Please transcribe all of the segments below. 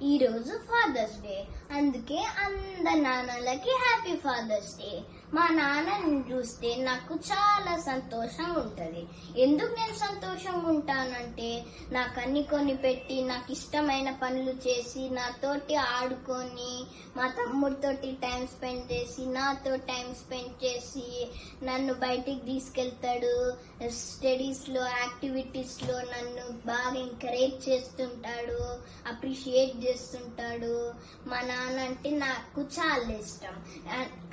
ఈరోజు fathers day అందుకే అందరి నాన్నలకి హ్యాపీ ఫాదర్స్ డే మా నాన్నని చూస్తే నాకు చాలా సంతోషంగా ఉంటుంది ఎందుకు నేను సంతోషంగా ఉంటానంటే నాకు అన్ని కొని పెట్టి నాకు ఇష్టమైన పనులు చేసి నాతోటి ఆడుకొని మా తమ్ముడితోటి టైం స్పెండ్ చేసి నాతో టైం స్పెండ్ చేసి నన్ను బయటికి తీసుకెళ్తాడు. స్టడీస్లో యాక్టివిటీస్లో నన్ను బాగా ఎంకరేజ్ చేస్తుంటాడు అప్రిషియేట్ చేస్తుంటాడు. మా నాన్న అంటే నాకు చాలా ఇష్టం.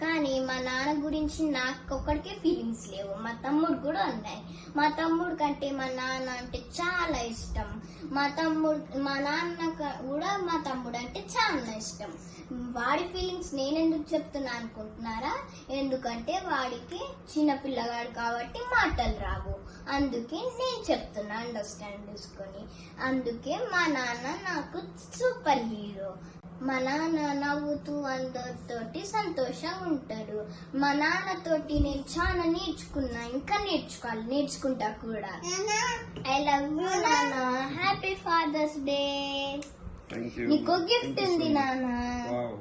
కానీ మా నాన్న గురించి నాకు ఒక్కడికే ఫీలింగ్స్ లేవు. మా తమ్ముడు కూడా ఉన్నాయి మా తమ్ముడు కంటే మా నాన్న అంటే చాలా ఇష్టం. మా తమ్ముడు మా నాన్న కూడా మా తమ్ముడు అంటే చాలా ఇష్టం. వాడి ఫీలింగ్స్ నేను ఎందుకు చెప్తున్నా అనుకుంటున్నారా? ఎందుకంటే వాడికి చిన్న పిల్లగాడు కాబట్టి మాటలు రావు. అందుకే నేను చెప్తున్నా అండర్స్టాండ్ చేసుకొని. అందుకే మా నాన్న నాకు సూపర్ హీరో మా నాన్న నవ్వుతూ అందరితోటి సంతోషంగా ఉంటాడు మా నాన్నతోటి నేను చాలా నేర్చుకున్నా ఇంకా నేర్చుకోవాలి నేర్చుకుంటా కూడా. ఐ లవ్ యూ నాన్న హ్యాపీ ఫాదర్స్ డే నీకు గిఫ్ట్ ఉంది నాన్న వావ్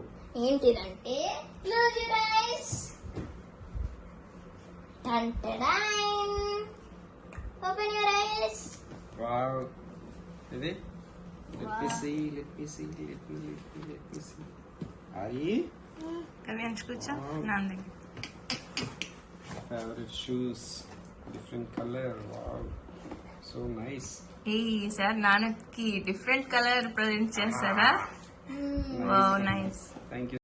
ఏంటిదంటే close eyes open your eyes wow ఇది let me see let me see let me let me let me see ఆయి కళ్యాణ్ కూర్చో నా దగ్గర favourite shoes different colour wow so nice ఈ సార్ నాన్నకి డిఫరెంట్ కలర్ ప్రజెంట్ చేస్తారా wow nice thank